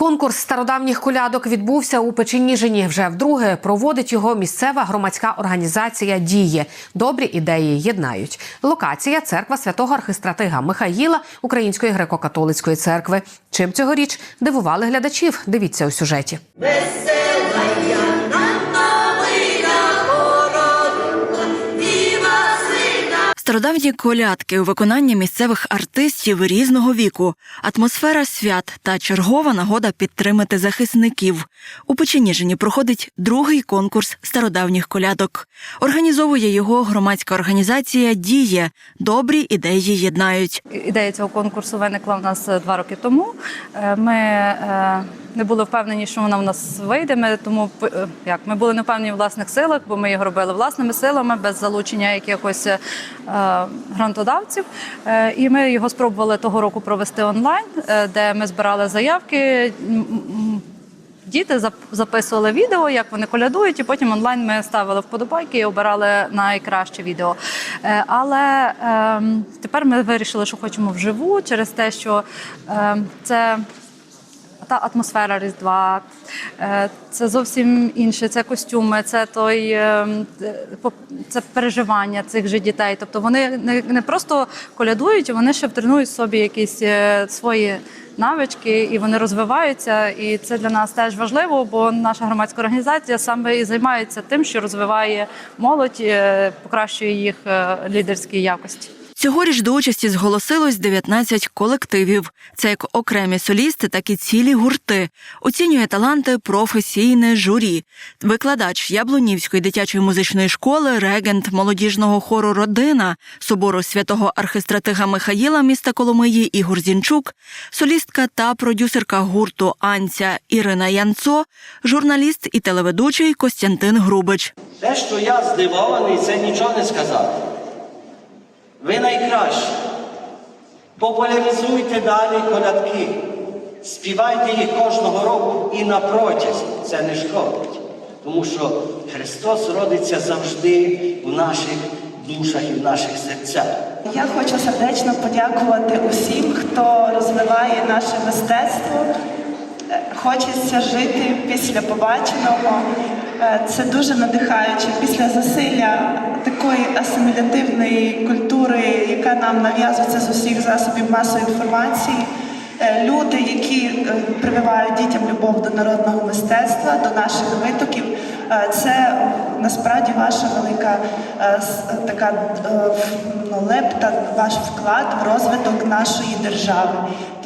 Конкурс стародавніх колядок відбувся у Печеніжині. Вже вдруге проводить його місцева громадська організація Діє. Добрі ідеї єднають. Локація церква святого архистратига Михаїла Української греко-католицької церкви. Чим цьогоріч дивували глядачів? Дивіться у сюжеті. Стародавні колядки у виконанні місцевих артистів різного віку, атмосфера свят та чергова нагода підтримати захисників. У Печеніжині проходить другий конкурс стародавніх колядок. Організовує його громадська організація Діє. Добрі ідеї єднають. Ідея цього конкурсу виникла в нас е, два роки тому. Е, Ми е, не були впевнені, що вона в нас вийде. Ми тому е, як ми були не впевнені в власних силах, бо ми його робили власними силами, без залучення якихось е, грантодавців. Е, І ми його спробували того року провести онлайн, е, де ми збирали заявки. Діти записували відео, як вони колядують, і потім онлайн ми ставили вподобайки і обирали найкраще відео. Е, Але ем, тепер ми вирішили, що хочемо вживу через те, що ем, це та атмосфера Різдва, е, це зовсім інше. Це костюми, це той е, по- це переживання цих же дітей. Тобто вони не, просто колядують, вони ще тренують собі якісь е, свої навички, і вони розвиваються. І це для нас теж важливо, бо наша громадська організація саме і займається тим, що розвиває молодь, е, покращує їх е, лідерські якості. Цьогоріч до участі зголосилось 19 колективів. Це як окремі солісти, так і цілі гурти. Оцінює таланти професійне журі. Викладач Яблунівської дитячої музичної школи, регент молодіжного хору Родина собору святого архистратига Михаїла міста Коломиї Ігор Зінчук, солістка та продюсерка гурту Анця Ірина Янцо, журналіст і телеведучий Костянтин Грубич. Те, що я здивований, це нічого не сказати. Ви найкращі. Популяризуйте далі колядки. Співайте їх кожного року і на протязі. Це не шкодить. Тому що Христос родиться завжди в наших душах і в наших серцях. Я хочу сердечно подякувати усім, хто розвиває наше мистецтво. Е, Хочеться жити після побаченого. Е, Це дуже надихаюче після засилля такої асимілятивної культури, яка нам нав'язується з усіх засобів масової інформації. Е, Люди, які е, прививають дітям любов до народного мистецтва, до наших витоків, е, це насправді ваша велика така ну, лепта, ваш вклад в розвиток нашої держави.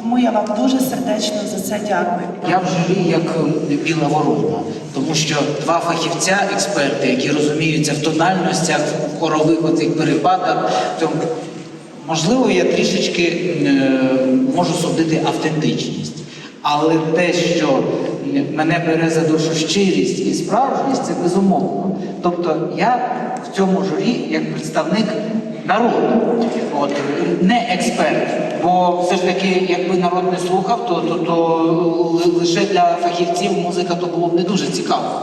Тому я вам дуже сердечно за це дякую. Я в журі як е, біла ворона, тому що два фахівця, експерти, які розуміються в тональностях, в хорових оцих перепадах, то можливо я трішечки е, можу судити автентичність. Але те, що мене бере за душу щирість і справжність, це безумовно. Тобто я в цьому журі як представник народу, от не експерт. Бо все ж таки, якби народ не слухав, то, то, то лише для фахівців музика то було б не дуже цікаво.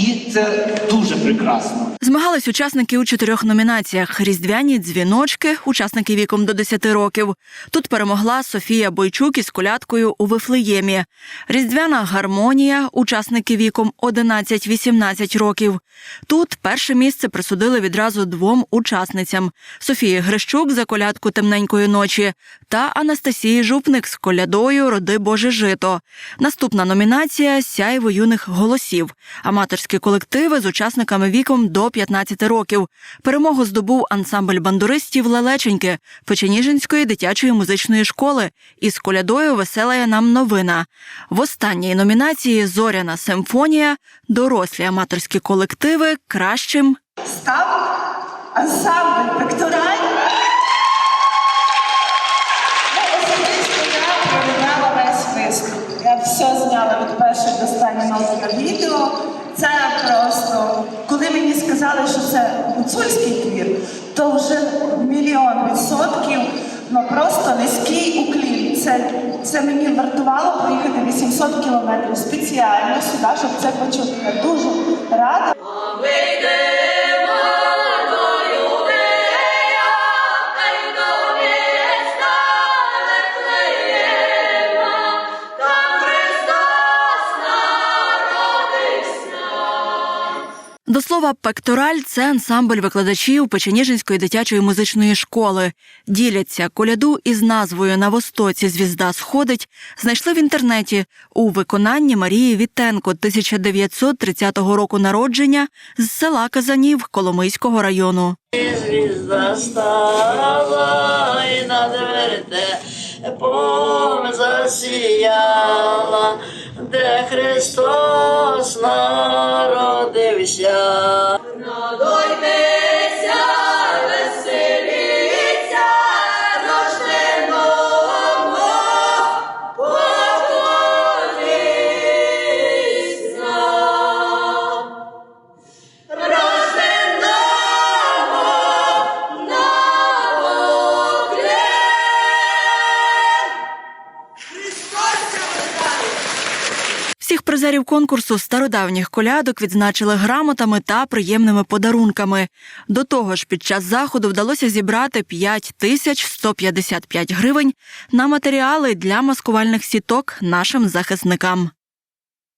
І це дуже прекрасно. Змагались учасники у чотирьох номінаціях: різдвяні дзвіночки, учасники віком до 10 років. Тут перемогла Софія Бойчук із колядкою у Вифлеємі. Різдвяна гармонія, учасники віком 11-18 років. Тут перше місце присудили відразу двом учасницям: Софії Грищук за колядку темненької ночі та Анастасії Жупник з колядою Роди Боже жито. Наступна номінація Сяйво юних голосів. Аматорські колективи з учасниками віком до 15 років. Перемогу здобув ансамбль бандуристів Лелеченьки Печеніжинської дитячої музичної школи із колядою Веселая нам новина. В останній номінації Зоряна симфонія, дорослі аматорські колективи кращим Став ансамбль пектораль. Я все зняла ноти на відео. Це просто, коли мені сказали, що це гуцульський твір, то вже мільйон відсотків, ну просто низький уклін. Це, це мені вартувало проїхати 800 кілометрів спеціально сюди, щоб це почути. Я дуже рада. Слова, пектораль це ансамбль викладачів Печеніжинської дитячої музичної школи. Діляться коляду із назвою На востоці звізда сходить. Знайшли в інтернеті у виконанні Марії Вітенко 1930 року народження з села Казанів Коломийського району. звізда стала і над вертепом засіяла, де Христос народився. りしよう。Призерів конкурсу стародавніх колядок відзначили грамотами та приємними подарунками. До того ж, під час заходу вдалося зібрати 5 тисяч 155 гривень на матеріали для маскувальних сіток нашим захисникам.